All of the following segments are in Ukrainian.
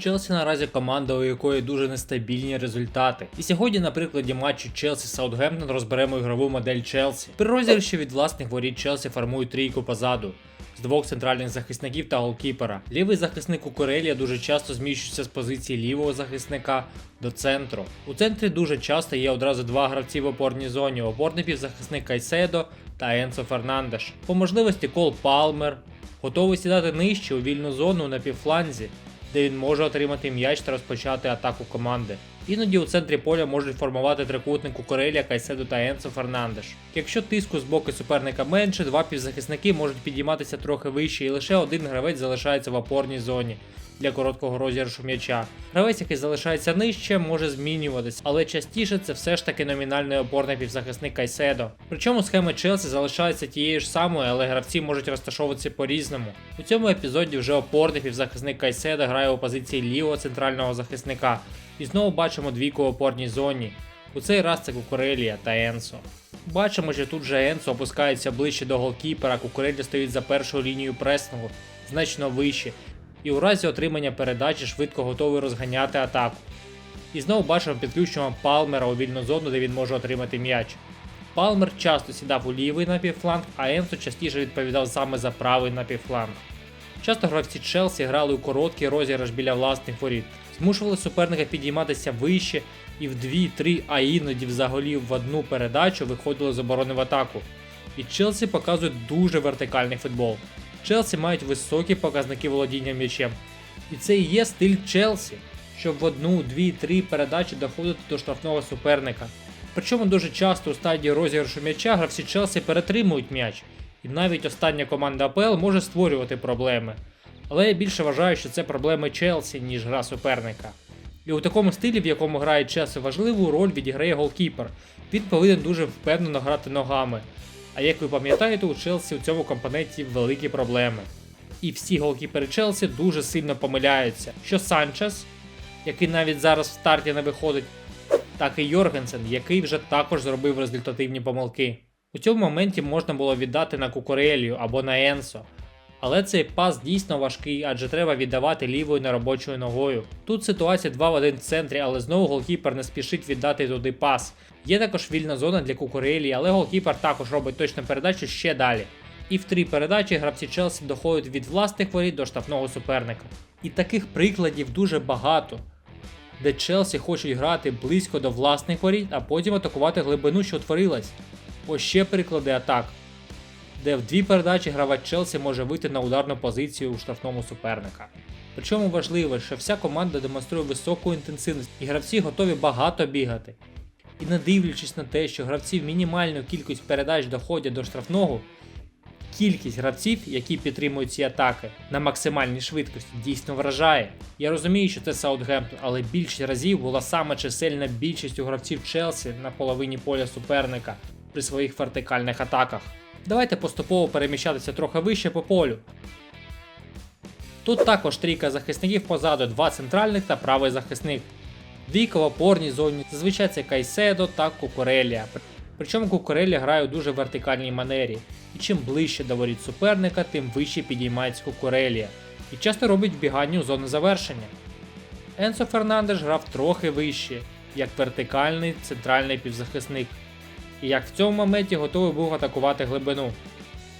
Челсі наразі команда, у якої дуже нестабільні результати. І сьогодні на прикладі матчу Челсі Саутгемптон розберемо ігрову модель Челсі. При розіграші від власних воріт Челсі формують трійку позаду. З двох центральних захисників та голкіпера. Лівий захисник Укурелія дуже часто зміщується з позиції лівого захисника до центру. У центрі дуже часто є одразу два гравці в опорній зоні: опорний півзахисник Кайседо та Енсо Фернандеш. По можливості Кол Палмер готовий сідати нижче у вільну зону на півфланзі, де він може отримати м'яч та розпочати атаку команди. Іноді у центрі поля можуть формувати трикутник Укорелія, Кайседо та Енсо Фернандеш. Якщо тиску з боку суперника менше, два півзахисники можуть підійматися трохи вище, і лише один гравець залишається в опорній зоні для короткого розіграшу м'яча. Гравець, який залишається нижче, може змінюватись, але частіше це все ж таки номінальний опорний півзахисник Кайседо. Причому схема Челсі залишається тією ж самою, але гравці можуть розташовуватися по-різному. У цьому епізоді вже опорний півзахисник Кайседо грає у позиції лівого центрального захисника. І знову бачимо двійку в опорній зоні. У цей раз це Кукурелія та Енсо. Бачимо, що тут же Енсо опускається ближче до голкіпера, Кукурелія стоїть за першою лінією пресингу, значно вище, і у разі отримання передачі швидко готовий розганяти атаку. І знову бачимо підключення Палмера у вільну зону, де він може отримати м'яч. Палмер часто сідав у лівий напівфланг, а Енсо частіше відповідав саме за правий напівфланг. Часто гравці Челсі грали у короткий розіграш біля власних воріт, змушували суперника підійматися вище і в 2-3, а іноді взагалі в одну передачу виходили з оборони в атаку. І Челсі показують дуже вертикальний футбол. Челсі мають високі показники володіння м'ячем. І це і є стиль Челсі, щоб в одну, дві, три передачі доходити до штрафного суперника. Причому дуже часто у стадії розіграшу м'яча гравці Челсі перетримують м'яч, і навіть остання команда АПЛ може створювати проблеми. Але я більше вважаю, що це проблеми Челсі, ніж гра суперника. І у такому стилі, в якому грає Челсі, важливу роль відіграє голкіпер. Він повинен дуже впевнено грати ногами. А як ви пам'ятаєте, у Челсі у цьому компоненті великі проблеми. І всі голкіпери Челсі дуже сильно помиляються. Що Санчес, який навіть зараз в старті не виходить, так і Йоргенсен, який вже також зробив результативні помилки. У цьому моменті можна було віддати на Кукурелію або на Енсо. Але цей пас дійсно важкий, адже треба віддавати лівою неробочою ногою. Тут ситуація 2 в 1 в центрі, але знову голкіпер не спішить віддати туди пас. Є також вільна зона для Кукурелії, але голкіпер також робить точну передачу ще далі. І в три передачі гравці Челсі доходять від власних воріт до штрафного суперника. І таких прикладів дуже багато, де Челсі хочуть грати близько до власних воріт, а потім атакувати глибину, що утворилась. Ось ще приклади атак, де в дві передачі гравець Челсі може вийти на ударну позицію у штрафному суперника. Причому важливо, що вся команда демонструє високу інтенсивність і гравці готові багато бігати. І не дивлячись на те, що гравці мінімальну кількість передач доходять до штрафного, кількість гравців, які підтримують ці атаки на максимальній швидкості, дійсно вражає. Я розумію, що це Саутгемптон, але більшість разів була саме чисельна більшість у гравців Челсі на половині поля суперника при своїх вертикальних атаках. Давайте поступово переміщатися трохи вище по полю. Тут також трійка захисників позаду, два центральних та правий захисник. Двійка в опорній зоні, зазвичай це Кайседо та Кукурелія. Причому Кукурелія грає у дуже вертикальній манері, і чим ближче до воріт суперника, тим вище підіймається Кукурелія, і часто робить вбігання у зону завершення. Енсо Фернандеш грав трохи вище, як вертикальний центральний півзахисник, і як в цьому моменті готовий був атакувати глибину.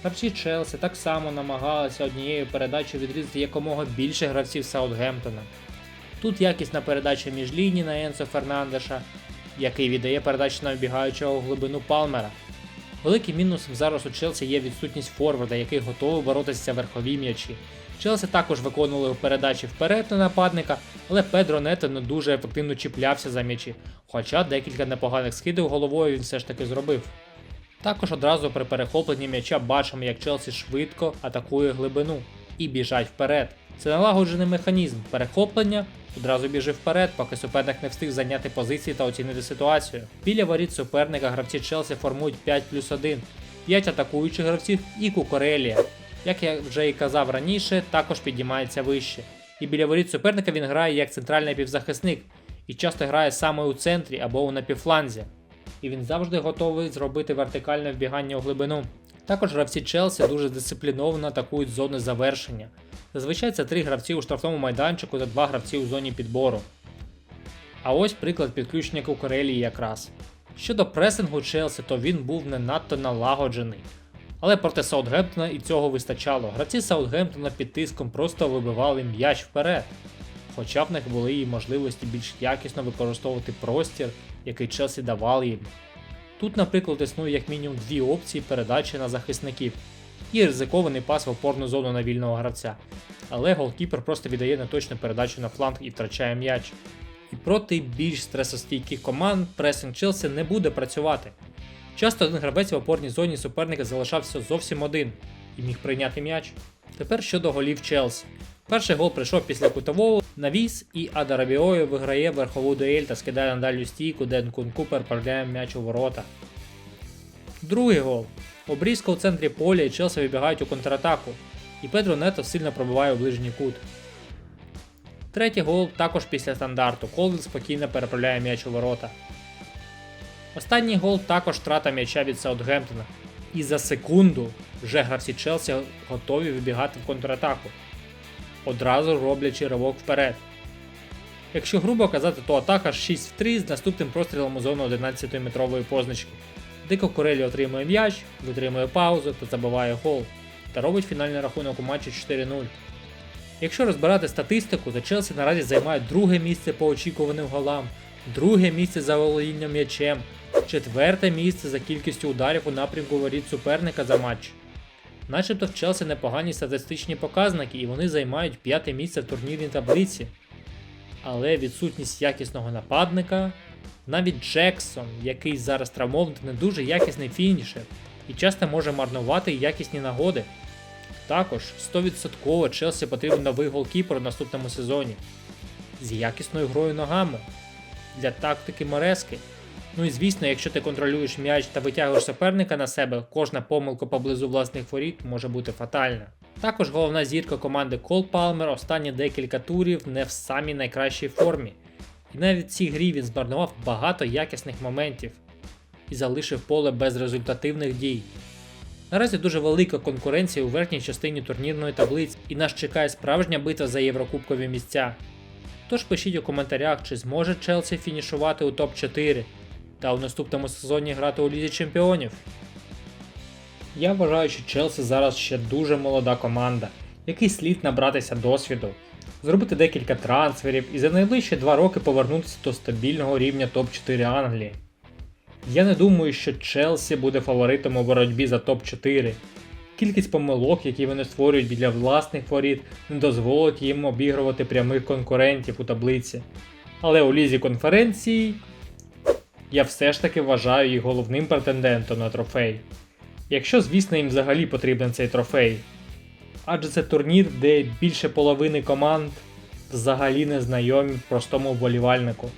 Гравці Челсі так само намагалися однією передачею відрізати якомога більше гравців Саутгемптона. Тут якісна передача між лінії на Енсо Фернандеша, який віддає передачу на вбігаючого глибину Палмера. Великим мінусом зараз у Челсі є відсутність форварда, який готовий боротися верхові м'ячі. Челсі також виконували передачі вперед на нападника, але Педро Нето не дуже ефективно чіплявся за м'ячі, хоча декілька непоганих скидів головою він все ж таки зробив. Також одразу при перехопленні м'яча бачимо, як Челсі швидко атакує глибину і біжать вперед. Це налагоджений механізм перехоплення, одразу біжи вперед, поки суперник не встиг зайняти позиції та оцінити ситуацію. Біля воріт суперника гравці Челсі формують 5 плюс 1, 5 атакуючих гравців і Кукурелія. Як я вже і казав раніше, також підіймається вище. І біля воріт суперника він грає як центральний півзахисник і часто грає саме у центрі або у напівфланзі. І він завжди готовий зробити вертикальне вбігання у глибину. Також гравці Челсі дуже дисципліновано атакують зони завершення. Зазвичай це три гравці у штрафному майданчику та два гравці у зоні підбору. А ось приклад підключення Кукурелії якраз. Щодо пресингу Челсі, то він був не надто налагоджений. Але проти Саутгемптона і цього вистачало. Гравці Саутгемптона під тиском просто вибивали м'яч вперед. Хоча в них були і можливості більш якісно використовувати простір, який Челсі давали їм. Тут, наприклад, існує як мінімум дві опції передачі на захисників і ризикований пас в опорну зону на вільного гравця. Але голкіпер просто віддає неточну передачу на фланг і втрачає м'яч. І проти більш стресостійких команд пресинг Челсі не буде працювати. Часто один гравець в опорній зоні суперника залишався зовсім один і міг прийняти м'яч. Тепер щодо голів Челсі. Перший гол прийшов після кутового навіс і Адарабіою виграє верхову дуель та скидає на дальню стійку, де Нкун Купер передає м'яч у ворота. Другий гол. Обрізка у центрі поля і Челсі вибігають у контратаку, і Педро Нето сильно пробиває у ближній кут. Третій гол також після стандарту. Колвін спокійно переправляє м'яч у ворота. Останній гол також втрата м'яча від Саутгемптона. І за секунду вже гравці Челсі готові вибігати в контратаку, одразу роблячи ривок вперед. Якщо грубо казати, то атака 6 в 3 з наступним прострілом у зону 11-метрової позначки. Дико Курелі отримує м'яч, витримує паузу та забиває гол та робить фінальний рахунок у матчі 4-0. Якщо розбирати статистику, то Челсі наразі займає друге місце по очікуваним голам, друге місце за володінням м'ячем, четверте місце за кількістю ударів у напрямку воріт суперника за матч. Начебто в Челсі непогані статистичні показники і вони займають п'яте місце в турнірній таблиці. Але відсутність якісного нападника, навіть Джексон, який зараз травмований, не дуже якісний фінішер і часто може марнувати якісні нагоди. Також 100% Челсі потрібен новий голкіпер у наступному сезоні з якісною грою ногами для тактики Морески. Ну і звісно, якщо ти контролюєш м'яч та витягуєш суперника на себе, кожна помилка поблизу власних воріт може бути фатальна. Також головна зірка команди Кол Палмер останні декілька турів не в самій найкращій формі. І навіть в цій грі він змарнував багато якісних моментів і залишив поле без результативних дій. Наразі дуже велика конкуренція у верхній частині турнірної таблиці, і нас чекає справжня битва за єврокубкові місця. Тож пишіть у коментарях, чи зможе Челсі фінішувати у топ-4 та у наступному сезоні грати у Лізі Чемпіонів. Я вважаю, що Челсі зараз ще дуже молода команда, який слід набратися досвіду, зробити декілька трансферів і за найближчі два роки повернутися до стабільного рівня топ-4 Англії. Я не думаю, що Челсі буде фаворитом у боротьбі за топ-4. Кількість помилок, які вони створюють біля власних воріт, не дозволить їм обігрувати прямих конкурентів у таблиці. Але у лізі конференції я все ж таки вважаю їх головним претендентом на трофей. Якщо, звісно, їм взагалі потрібен цей трофей. Адже це турнір, де більше половини команд взагалі не знайомі простому вболівальнику.